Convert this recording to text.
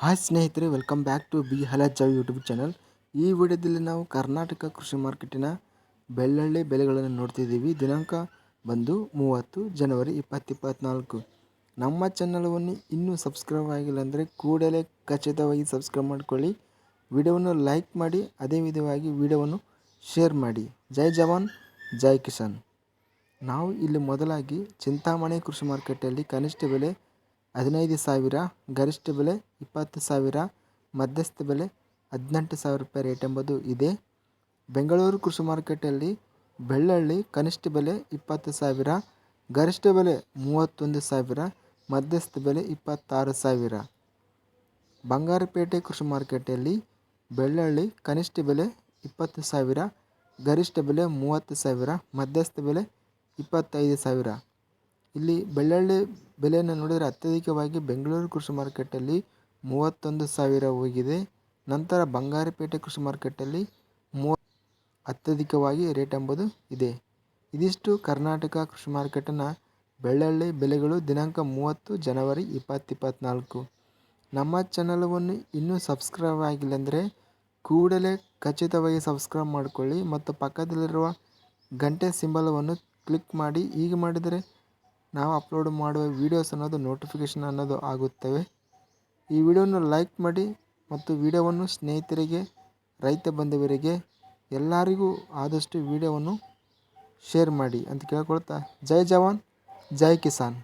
Hi ಸ್ನೇಹಿತರೆ welcome back to B ಹಲಜಾವ್ YouTube channel ಈ ವಿಡಿಯೋದಲ್ಲಿ ನಾವು ಕರ್ನಾಟಕ ಕೃಷಿ ಮಾರ್ಕೆಟಿನ ಬೆಳ್ಳುಳ್ಳಿ ಬೆಲೆಗಳನ್ನು ನೋಡ್ತಿದ್ದೀವಿ. ದಿನಾಂಕ ಬಂದು ಮೂವತ್ತು ಜನವರಿ ಇಪ್ಪತ್ತು ಇಪ್ಪತ್ತ್ನಾಲ್ಕು ನಮ್ಮ ಚಾನಲವನ್ನು ಇನ್ನೂ ಸಬ್ಸ್ಕ್ರೈಬ್ ಆಗಿಲ್ಲ ಅಂದರೆ ಕೂಡಲೇ ಖಚಿತವಾಗಿ ಸಬ್ಸ್ಕ್ರೈಬ್ ಮಾಡಿಕೊಳ್ಳಿ. ವಿಡಿಯೋವನ್ನು ಲೈಕ್ ಮಾಡಿ, ಅದೇ ವಿಧವಾಗಿ ವಿಡಿಯೋವನ್ನು ಶೇರ್ ಮಾಡಿ. ಜೈ ಜವಾನ್, ಜೈ ಕಿಸಾನ್. ನಾವು ಇಲ್ಲಿ ಮೊದಲಾಗಿ ಚಿಂತಾಮಣಿ ಕೃಷಿ ಮಾರ್ಕೆಟಲ್ಲಿ ಕನಿಷ್ಠ ಬೆಲೆ ಹದಿನೈದು ಸಾವಿರ, ಗರಿಷ್ಠ ಬೆಲೆ ಇಪ್ಪತ್ತು ಸಾವಿರ, ಮಧ್ಯಸ್ಥ ಬೆಲೆ ಹದಿನೆಂಟು ಸಾವಿರ ರೂಪಾಯಿ ರೇಟ್ ಎಂಬುದು ಇದೆ. ಬೆಂಗಳೂರು ಕೃಷಿ ಮಾರ್ಕೆಟಲ್ಲಿ ಬೆಳ್ಳಳ್ಳಿ ಕನಿಷ್ಠ ಬೆಲೆ ಇಪ್ಪತ್ತು ಸಾವಿರ, ಗರಿಷ್ಠ ಬೆಲೆ ಮೂವತ್ತೊಂದು ಸಾವಿರ, ಮಧ್ಯಸ್ಥ ಬೆಲೆ ಇಪ್ಪತ್ತಾರು ಸಾವಿರ. ಬಂಗಾರಪೇಟೆ ಕೃಷಿ ಮಾರ್ಕೆಟಲ್ಲಿ ಬೆಳ್ಳಳ್ಳಿ ಕನಿಷ್ಠ ಬೆಲೆ ಇಪ್ಪತ್ತು ಸಾವಿರ, ಗರಿಷ್ಠ ಬೆಲೆ ಮೂವತ್ತು ಸಾವಿರ, ಮಧ್ಯಸ್ಥ ಬೆಲೆ ಇಪ್ಪತ್ತೈದು ಸಾವಿರ. ಇಲ್ಲಿ ಬೆಳ್ಳುಳ್ಳಿ ಬೆಲೆಯನ್ನು ನೋಡಿದರೆ ಅತ್ಯಧಿಕವಾಗಿ ಬೆಂಗಳೂರು ಕೃಷಿ ಮಾರ್ಕೆಟಲ್ಲಿ ಮೂವತ್ತೊಂದು ಸಾವಿರ ಹೋಗಿದೆ. ನಂತರ ಬಂಗಾರಪೇಟೆ ಕೃಷಿ ಮಾರ್ಕೆಟಲ್ಲಿ ಮೂವ ಅತ್ಯಧಿಕವಾಗಿ ರೇಟ್ ಎಂಬುದು ಇದೆ. ಇದಿಷ್ಟು ಕರ್ನಾಟಕ ಕೃಷಿ ಮಾರ್ಕೆಟಿನ ಬೆಳ್ಳುಳ್ಳಿ ಬೆಲೆಗಳು ದಿನಾಂಕ ಮೂವತ್ತು ಜನವರಿ ಇಪ್ಪತ್ತು ಇಪ್ಪತ್ತ್ನಾಲ್ಕು ನಮ್ಮ ಚಾನಲವನ್ನು ಇನ್ನೂ ಸಬ್ಸ್ಕ್ರೈಬ್ ಆಗಿಲ್ಲ ಅಂದರೆ ಕೂಡಲೇ ಖಚಿತವಾಗಿ ಸಬ್ಸ್ಕ್ರೈಬ್ ಮಾಡಿಕೊಳ್ಳಿ ಮತ್ತು ಪಕ್ಕದಲ್ಲಿರುವ ಗಂಟೆ ಸಿಂಬಲವನ್ನು ಕ್ಲಿಕ್ ಮಾಡಿ. ಹೀಗೆ ಮಾಡಿದರೆ ನಾವು ಅಪ್ಲೋಡ್ ಮಾಡುವ ವೀಡಿಯೋಸ್ ಅನ್ನೋದು ನೋಟಿಫಿಕೇಷನ್ ಅನ್ನೋದು ಆಗುತ್ತವೆ. ಈ ವಿಡಿಯೋನ ಲೈಕ್ ಮಾಡಿ ಮತ್ತು ವಿಡಿಯೋವನ್ನು ಸ್ನೇಹಿತರಿಗೆ, ರೈತ ಬಂಧುವರಿಗೆ, ಎಲ್ಲರಿಗೂ ಆದಷ್ಟು ವಿಡಿಯೋವನ್ನು ಶೇರ್ ಮಾಡಿ ಅಂತ ಕೇಳ್ಕೊಳ್ತಾ. ಜೈ ಜವಾನ್, ಜೈ ಕಿಸಾನ್.